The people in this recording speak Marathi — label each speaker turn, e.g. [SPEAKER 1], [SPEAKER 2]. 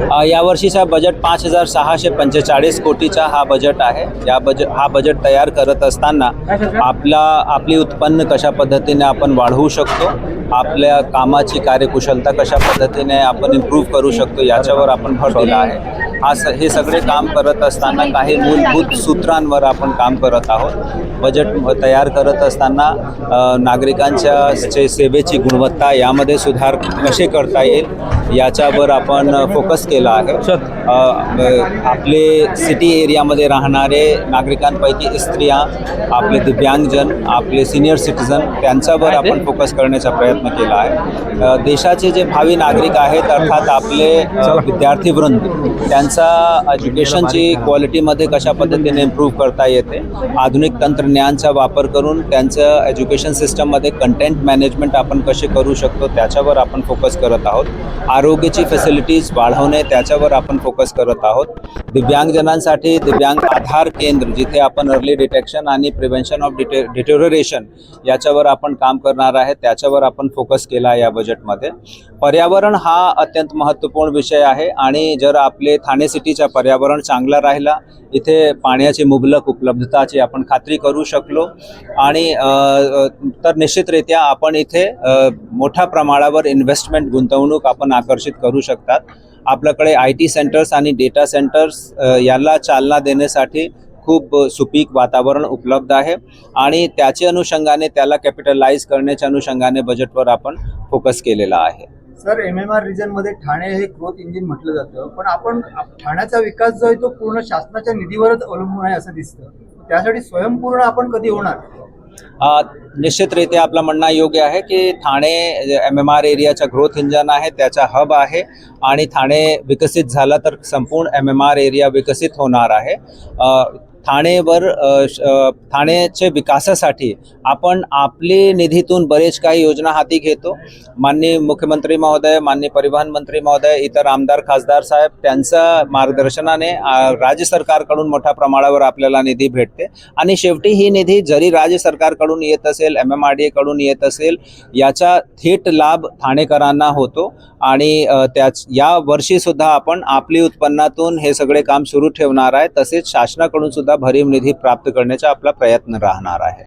[SPEAKER 1] यावर्षीचा बजेट पाच हजार सहाशे पंचेचाळीस कोटीचा हा बजेट आहे. या बजेट हा बजेट तयार करत असताना आपला आपली उत्पन्न कशा पद्धतीने आपण वाढवू शकतो आपल्या कामाची कार्यकुशलता कशा पद्धतीने आपण इम्प्रूव्ह करू शकतो याच्यावर आपण भर दिला आहे. हा स हे सगळे काम करत असताना काही मूलभूत सूत्रांवर आपण काम करत आहोत. बजेट तयार करत असताना नागरिकांच्या चे सेवेची गुणवत्ता यामध्ये सुधार कसे करता येईल याच्यावर आपण फोकस केला आहे. आपले सिटी एरियामध्ये राहणारे नागरिकांपैकी स्त्रिया आपले दिव्यांगजन आपले सिनियर सिटीजन त्यांच्यावर आपण फोकस करण्याचा प्रयत्न केला आहे. देशाचे जे भावी नागरिक आहेत अर्थात आपले अ, विद्यार्थी वृंद त्यांचा एज्युकेशनची क्वालिटीमध्ये कशा पद्धतीने इम्प्रूव्ह करता येते आधुनिक तंत्रज्ञानचा वापर करून त्यांचं एज्युकेशन सिस्टममध्ये कंटेंट मॅनेजमेंट आपण कसे करू शकतो त्याच्यावर आपण फोकस करत आहोत. आरोग्याची फॅसिलिटीज वाढवणे त्याच्यावर आपण फोकस करत आहोत. दिव्यांगजनांसाठी दिव्यांग आधार केंद्र जिथे आपण अर्ली डिटेक्शन आणि प्रिव्हेन्शन ऑफ डिटे डिटेरोरेशन याच्यावर आपण काम करणार आहे त्याच्यावर आपण फोकस केला आहे या बजेटमध्ये पर्यावरण हा अत्यंत महत्त्वपूर्ण विषय आहे आणि जर आपले ठाणे सिटीचा पर्यावरण चांगला राहिला. इथे पाण्याची मुबलक उपलब्धताची आपण खात्री करू शकलो. आणि तर निश्चितरित्या आपण इथे मोठ्या प्रमाणावर इन्व्हेस्टमेंट गुंतवणूक आपण आकर्षित करू शकतात. आपल्याकडे आय टी सेंटर्स आणि डेटा सेंटर्स याला चालना देण्यासाठी खूप सुपीक वातावरण उपलब्ध आहे. आणि त्याच्या अनुषंगाने त्याला कॅपिटलाइज करण्याच्या अनुषंगाने बजेटवर आपण फोकस केलेला आहे.
[SPEAKER 2] सर एम एम आर रिजनमध्ये ठाणे हे ग्रोथ इंजिन म्हटलं जातं पण आपण ठाण्याचा विकास जो आहे तो पूर्ण शासनाच्या निधीवरच अवलंबून आहे असं दिसतं. त्यासाठी स्वयंपूर्ण आपण कधी होणार?
[SPEAKER 1] अ, निश्चितरित्या आपलं म्हणणं योग्य आहे की ठाणे एम एम आर एरियाचा ग्रोथ इंजन आहे त्याचा हब आहे आणि ठाणे विकसित झाला तर संपूर्ण एम एम आर एरिया विकसित होणार आहे. ठाणेवर ठाण्याच्या श- ठाणेचे विकासासाठी आपण आपली निधीतून बरेच काही योजना हाती घेतो. माननीय मुख्यमंत्री महोदय माननीय परिवहन मंत्री महोदय इतर आमदार खासदार साहेब त्यांच्या मार्गदर्शनाने राज्य सरकारकडून मोठ्या प्रमाणावर आपल्याला निधी भेटते. आणि शेवटी ही निधी जरी राज्य सरकारकडून येत असेल एम एम आर डी एकडून येत असेल याचा थेट लाभ ठाणेकरांना होतो. आणि त्याच या वर्षीसुद्धा आपण आपली उत्पन्नातून हे सगळे काम सुरू ठेवणार आहे. तसेच शासनाकडून सुद्धा भरीव निधी प्राप्त करण्याचा आपला प्रयत्न राहणार आहे.